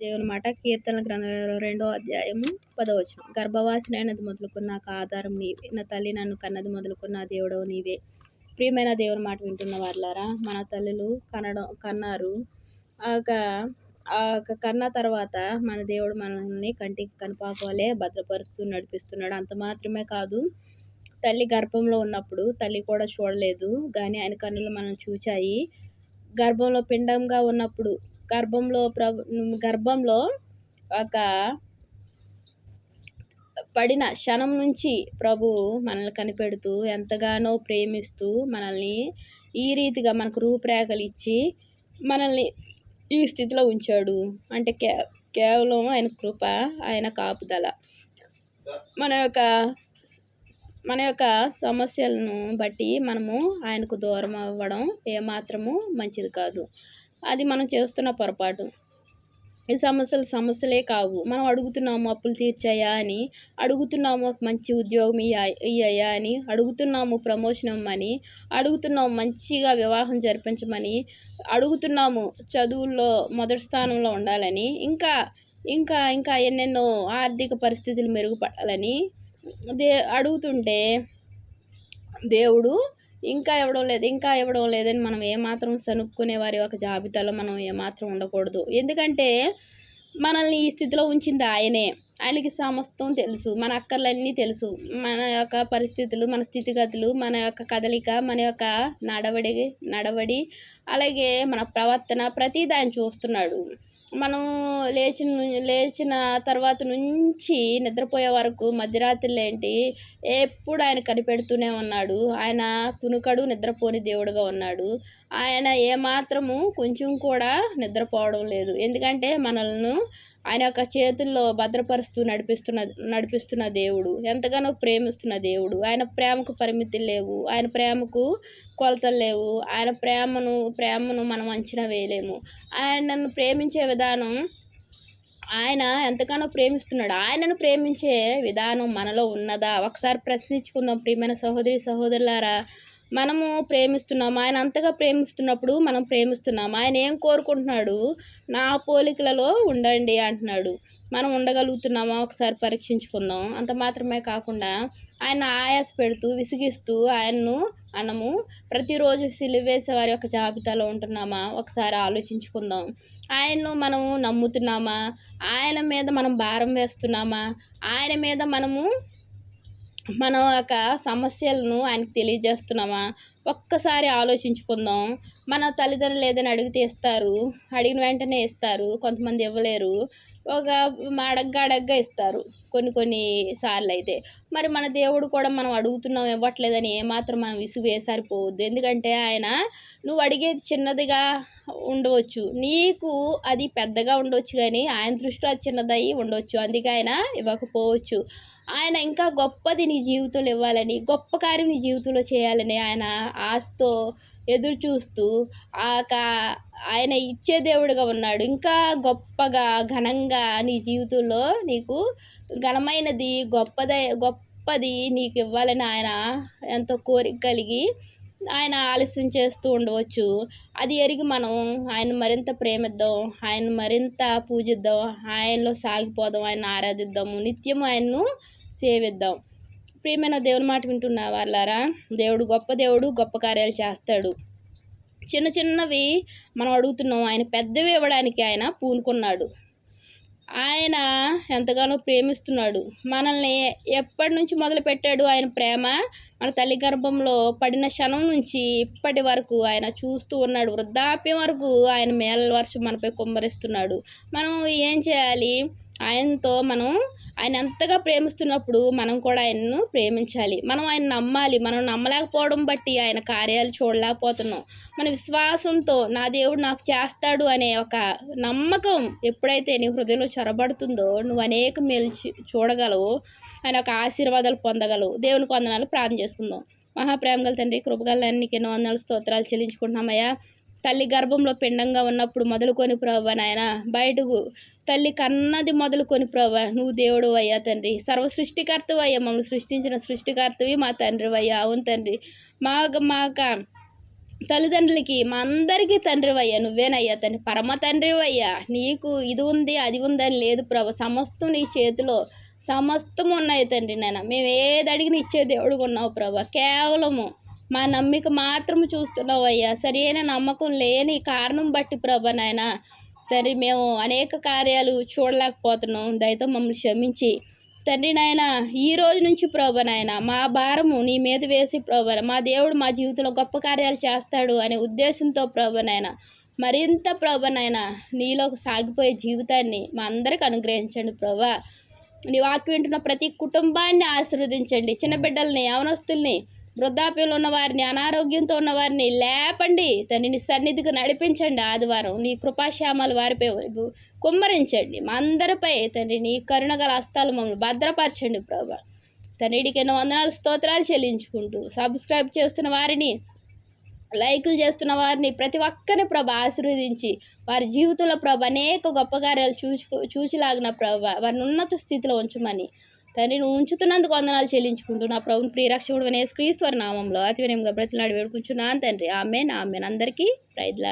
దేవుని మాట కీర్తన గ్రంథం రెండో అధ్యాయము పదవచనం గర్భవాసినైనది మొదలుకున్న నాకు ఆధారం నీవే. నా తల్లి నన్ను కన్నది మొదలుకున్న దేవుడవు నీవే. ప్రియమైన దేవుని మాట వింటున్న వాళ్ళారా మన తల్లులు కనడం కన్నారు. ఆ కన్న తర్వాత మన దేవుడు మనల్ని కంటికి కనపాకోలే భద్రపరుస్తూ నడిపిస్తున్నాడు. అంత మాత్రమే కాదు తల్లి గర్భంలో ఉన్నప్పుడు తల్లి కూడా చూడలేదు. కానీ ఆయన కన్నులు మనం చూచాయి. గర్భంలో పిండంగా ఉన్నప్పుడు గర్భంలో ప్రభు గర్భంలో ఒక పడిన క్షణం నుంచి ప్రభు మనల్ని కనిపెడుతూ ఎంతగానో ప్రేమిస్తూ మనల్ని ఈ రీతిగా మనకు రూపురేఖలు ఇచ్చి మనల్ని ఈ స్థితిలో ఉంచాడు. అంటే కే కేవలం ఆయన కృప ఆయన కాపుదల. మన యొక్క మన యొక్క సమస్యలను బట్టి మనము ఆయనకు దూరం అవ్వడం ఏమాత్రము మంచిది కాదు. అది మనం చేస్తున్న పొరపాటు. ఈ సమస్యలు సమస్యలే కావు. మనం అడుగుతున్నాము అప్పులు తీర్చాయా అని అడుగుతున్నాము మంచి ఉద్యోగం ఇయ్యాయా అని అడుగుతున్నాము ప్రమోషన్ ఇవ్వమని అడుగుతున్నాము మంచిగా వివాహం జరిపించమని అడుగుతున్నాము చదువుల్లో మొదటి స్థానంలో ఉండాలని ఇంకా ఇంకా ఇంకా ఎన్నెన్నో ఆర్థిక పరిస్థితులు మెరుగుపడాలని దే అడుగుతుంటే దేవుడు ఇంకా ఇవ్వడం లేదు ఇంకా ఇవ్వడం లేదని మనం ఏమాత్రం సనుక్కునే వారి యొక్క జాబితాలో మనం ఏమాత్రం ఉండకూడదు. ఎందుకంటే మనల్ని ఈ స్థితిలో ఉంచింది ఆయనే. ఆయనకి సమస్తం తెలుసు మన అక్కర్లన్నీ తెలుసు. మన యొక్క పరిస్థితులు మన స్థితిగతులు మన యొక్క కదలిక మన యొక్క నడవడి నడవడి అలాగే మన ప్రవర్తన ప్రతిదీ ఆయన చూస్తున్నాడు. మనం లేచిన లేచిన తర్వాత నుంచి నిద్రపోయే వరకు మధ్యరాత్రులు ఏంటి ఎప్పుడు ఆయన కనిపెడుతూనే ఉన్నాడు. ఆయన కునుకడు నిద్రపోని దేవుడుగా ఉన్నాడు. ఆయన ఏమాత్రము కొంచెం కూడా నిద్రపోవడం లేదు. ఎందుకంటే మనల్ని ఆయన యొక్క చేతుల్లో భద్రపరుస్తూ నడిపిస్తున్న నడిపిస్తున్న దేవుడు. ఎంతగానో ప్రేమిస్తున్న దేవుడు. ఆయన ప్రేమకు పరిమితి లేవు. ఆయన ప్రేమకు కొలతలు లేవు. ఆయన ప్రేమను ప్రేమను మనం అంచనా వేయలేము. ఆయన నన్ను ప్రేమించే విధానం ఆయన ఎంతగానో ప్రేమిస్తున్నాడు. ఆయనను ప్రేమించే విధానం మనలో ఉన్నదా? ఒకసారి ప్రశ్నించుకుందాం ప్రియమైన సహోదరి సహోదరులారా. మనము ప్రేమిస్తున్నాము ఆయన అంతగా ప్రేమిస్తున్నప్పుడు మనం ప్రేమిస్తున్నాము ఆయన ఏం కోరుకుంటున్నాడు? నా పోలికలలో ఉండండి అంటున్నాడు. మనం ఉండగలుగుతున్నామా? ఒకసారి పరీక్షించుకుందాం. అంత మాత్రమే కాకుండా ఆయన ఆయాస పెడుతూ విసిగిస్తూ ఆయన్ను మనము ప్రతిరోజు సిలివేసే వారి యొక్క జాబితాలో ఉంటున్నామా? ఒకసారి ఆలోచించుకుందాం. ఆయన్ను మనం నమ్ముతున్నామా? ఆయన మీద మనం భారం వేస్తున్నామా? ఆయన మీద మనము మన యొక్క సమస్యలను ఆయనకు తెలియజేస్తున్నామా? ఒక్కసారి ఆలోచించుకుందాం. మన తల్లిదండ్రులు ఏదైనా అడిగితే ఇస్తారు. అడిగిన వెంటనే ఇస్తారు. కొంతమంది ఇవ్వలేరు. ఒక అడగ్గా అడగ్గా ఇస్తారు. కొన్ని కొన్ని సార్లు అయితే. మరి మన దేవుడు కూడా మనం అడుగుతున్నాం ఇవ్వట్లేదని ఏమాత్రం మనం విసుగు వేసారిపోవద్దు. ఎందుకంటే ఆయన నువ్వు అడిగేది చిన్నదిగా ఉండవచ్చు. నీకు అది పెద్దగా ఉండవచ్చు కానీ ఆయన దృష్టిలో అది చిన్నదయ్యి ఉండవచ్చు అందుకే ఆయన ఇవ్వకపోవచ్చు. ఆయన ఇంకా గొప్పది నీ జీవితంలో ఇవ్వాలని గొప్ప కార్యం నీ జీవితంలో చేయాలని ఆయన ఆశతో ఎదురు చూస్తూ ఆయన ఇచ్చే దేవుడుగా ఉన్నాడు. ఇంకా గొప్పగా ఘనంగా నీ జీవితంలో నీకు ఘనమైనది గొప్పదై గొప్పది నీకు ఇవ్వాలని ఆయన ఎంతో కోరిక కలిగి ఆయన ఆలస్యం చేస్తూ ఉండవచ్చు. అది ఎరిగి మనం ఆయన మరింత ప్రేమిద్దాం ఆయన మరింత పూజిద్దాం ఆయనలో సాగిపోదాం ఆయన ఆరాధిద్దాము నిత్యం ఆయన్ను సేవిద్దాం. ప్రియమైన దేవుని మాట వింటున్న వాళ్ళారా దేవుడు గొప్ప దేవుడు గొప్ప కార్యాలు చేస్తాడు. చిన్న చిన్నవి మనం అడుగుతున్నాం. ఆయన పెద్దవి ఇవ్వడానికి ఆయన పూనుకున్నాడు. ఆయన ఎంతగానో ప్రేమిస్తున్నాడు. మనల్ని ఎప్పటి నుంచి మొదలు పెట్టాడు ఆయన ప్రేమ? మన తల్లి గర్భంలో పడిన క్షణం నుంచి ఇప్పటి వరకు ఆయన చూస్తూ ఉన్నాడు. వృద్ధాప్యం వరకు ఆయన మేల వర్షం మనపై కుమ్మరిస్తున్నాడు. మనం ఏం చేయాలి? ఆయనతో మనం ఆయన ఎంతగా ప్రేమిస్తున్నప్పుడు మనం కూడా ఆయనను ప్రేమించాలి. మనం ఆయన నమ్మాలి. మనం నమ్మలేకపోవడం బట్టి ఆయన కార్యాలు చూడలేకపోతున్నాం. మన విశ్వాసంతో నా దేవుడు నాకు చేస్తాడు అనే ఒక నమ్మకం ఎప్పుడైతే నీ హృదయంలో చొరబడుతుందో నువ్వు అనేక మేలు చూడగలవు. ఆయన ఒక ఆశీర్వాదాలు పొందగలవు. దేవుని పొందనాలు ప్రార్థన చేసుకుందాం. మహాప్రేమ గల తండ్రి కృపగల ఎన్నో వందల స్తోత్రాలు చెల్లించుకుంటున్నామయ్యా తల్లి గర్భంలో పిండంగా ఉన్నప్పుడు మొదలుకొని ప్రభా నాయన బయటకు తల్లి కన్నది మొదలుకొని ప్రభా నువ్వు దేవుడు అయ్యా తండ్రి. సర్వ సృష్టికర్తవు అయ్యా మమ్మల్ని సృష్టించిన సృష్టికర్తవి మా తండ్రి అయ్యా అవును తండ్రి. మాకు మాక తల్లిదండ్రులకి మా అందరికీ తండ్రివయ్యా నువ్వేనయ్యా తండ్రి. పరమ తండ్రివయ్యా నీకు ఇది ఉంది అది ఉందని లేదు ప్రభు సమస్తం నీ చేతిలో సమస్తం ఉన్నాయి తండ్రి నాయన. మేము ఏది అడిగిన ఇచ్చే దేవుడుగా ఉన్నావు ప్రభా కేవలము మా నమ్మిక మాత్రము చూస్తున్నావయ్యా. సరైన నమ్మకం లేని కారణం బట్టి ప్రభా నాయన. సరే మేము అనేక కార్యాలు చూడలేకపోతున్నాం. దయతో మమ్మల్ని క్షమించి. తండ్రి నాయన ఈ రోజు నుంచి ప్రభా నాయన మా భారము నీ మీద వేసి ప్రభు మా దేవుడు మా జీవితంలో గొప్ప కార్యాలు చేస్తాడు అనే ఉద్దేశంతో ప్రభా నాయన. మరింత ప్రభా నాయన నీలో సాగిపోయే జీవితాన్ని మా అందరికి అనుగ్రహించండి ప్రభా. నీ వాక్యం వింటున్న ప్రతి కుటుంబాన్ని ఆశీర్వదించండి. చిన్న బిడ్డల్ని యవనస్తుల్ని వృద్ధాప్యంలో ఉన్న వారిని అనారోగ్యంతో ఉన్న వారిని లేపండి. తనని సన్నిధికి నడిపించండి ఆదివారం. నీ కృపాశ్యామాలు వారిపై కుమ్మరించండి. మా అందరిపై తండ్రి నీ కరుణగల హస్తాలు మమ్మల్ని భద్రపరచండి ప్రభా. తండ్రికి ఎన్నో వందనాలు స్తోత్రాలు చెల్లించుకుంటూ సబ్స్క్రైబ్ చేస్తున్న వారిని లైకులు చేస్తున్న వారిని ప్రతి ఒక్కరిని ప్రభ ఆశీర్వదించి వారి జీవితంలో ప్రభ అనేక గొప్ప కార్యాలు చూచు చూచిలాగిన ప్రభ వారిని ఉన్నత స్థితిలో ఉంచమని తండ్రి నువ్వు ఉంచుతున్నందుకు వందనాలు చెల్లించుకుంటూ నా ప్రభుని ప్రియరక్షకుడు అనే క్రీస్తు నామంలో అతి వినయంగా బ్రతిలాడి వేడుకుంటున్నాను తండ్రి. ఆమెన్ ఆమె అందరికీ ప్రైజ్లా